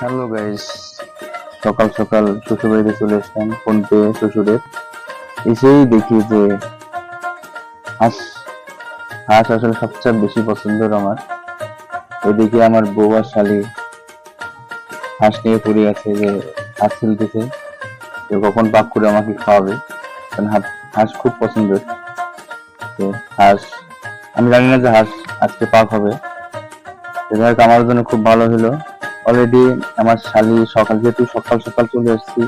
Hello guys সকাল সকাল শ্বশুর বাড়িতে চলে আসলাম, ফোন পেয়ে শ্বশুরের। এসেই দেখি যে হাঁস হাঁস আসলে সবচেয়ে বেশি পছন্দের আমার। এদিকে আমার বউ আর শালি হাঁস নিয়ে পড়ে আছে যে হাঁস খেলতেছে যে কখন পাক করে আমাকে খাওয়াবে? কারণ হাঁস- খুব পছন্দের। তো হাঁস, আমি জানি না যে হাঁস আজকে পাক হবে। হোক, আমার জন্য খুব ভালো হলো। অলরেডি আমার শালি সকাল যেহেতু সকাল সকাল চলে আসছি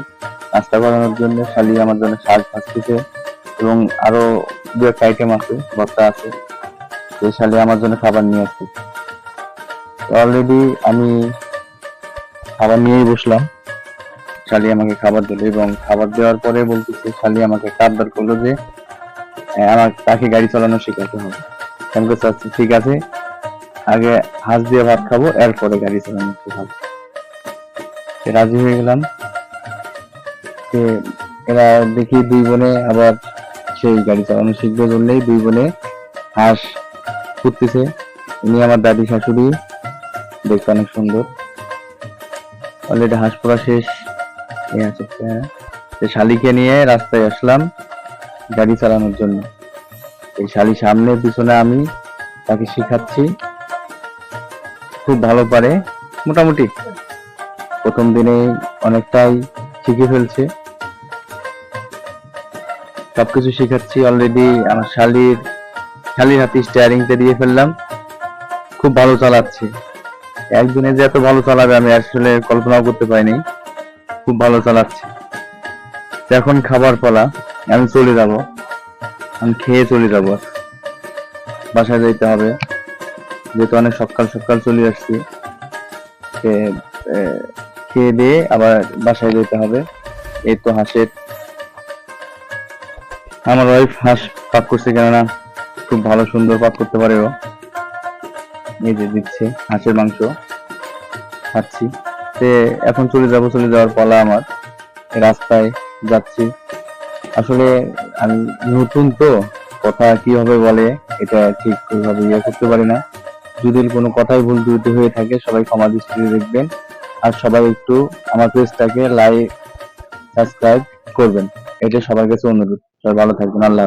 নাস্তা করানোর জন্য শালি আমার জন্য শাক ভাজতেছে এবং আরও দু একটা আইটেম আছে ভর্তা আছে সেই শালি আমার জন্য খাবার নিয়ে আসছে। অলরেডি আমি খাবার নিয়েই বসলাম। শালি আমাকে খাবার দিল এবং খাবার দেওয়ার পরে বলতেছে শালি আমাকে কাবদার করল যে আমার তাকে গাড়ি চালানো শেখাতে হবে। আচ্ছা, ঠিক আছে। আগে হাঁস দিয়ে ভাত খাব, এরপরে গাড়ি চালানো খাব রাজি হয়ে গেলাম। এরা দেখি দুই বোনে আবার সেই গাড়ি চালানো শিখবে বললেই দুই বোনে হাঁস ফুটতেছে ইনি আমার দাদি শাশুড়ি, দেখতে অনেক সুন্দর। অলরেডি হাঁস পড়া শেষ। শালিকে নিয়ে রাস্তায় আসলাম গাড়ি চালানোর জন্য। এই শালি সামনে, পিছনে আমি, তাকে শিখাচ্ছি। খুব ভালো পারে। মোটামুটি প্রথম দিনে অনেকটাই শিখে ফেলছে। সবকিছু শিখাচ্ছি অলরেডি আমার শালির শালির হাতে স্টিয়ারিংটা দিয়ে ফেললাম। খুব ভালো চালাচ্ছে। একদিনে যে এত ভালো চালাবে আমি আসলে কল্পনাও করতে পারিনি। খুব ভালো চালাচ্ছে। এখন খাবার পালা, আমি চলে যাব। আমি খেয়ে চলে যাব। বাসায় যাইতে হবে। যেহেতু অনেক সকাল সকাল চলে আসছি খেয়ে দিয়ে আবার বাসায় যেতে হবে। এই তো হাঁসের, আমার ওয়াইফ হাঁস পাক করছে কেননা খুব ভালো সুন্দর পাক করতে পারে ও। এই যে দিচ্ছে হাঁসের মাংস, খাচ্ছি। তে এখন চলে যাব, চলে যাওয়ার পালা আমার। রাস্তায় যাচ্ছি। আসলে আমি নতুন তো, কথা কীভাবে বলে এটা ঠিক ওইভাবে ইয়ে করতে পারি না। যদি কোনো কথাই ভুল ত্রুটি হয়ে থাকে, সবাই ক্ষমা দৃষ্টিতে দেখবেন। আর সবাই একটু আমার পেজটাকে লাইক সাবস্ক্রাইব করবেন। এটা সবার কাছে অনুরোধ। সবাই ভালো থাকবেন। আল্লাহ।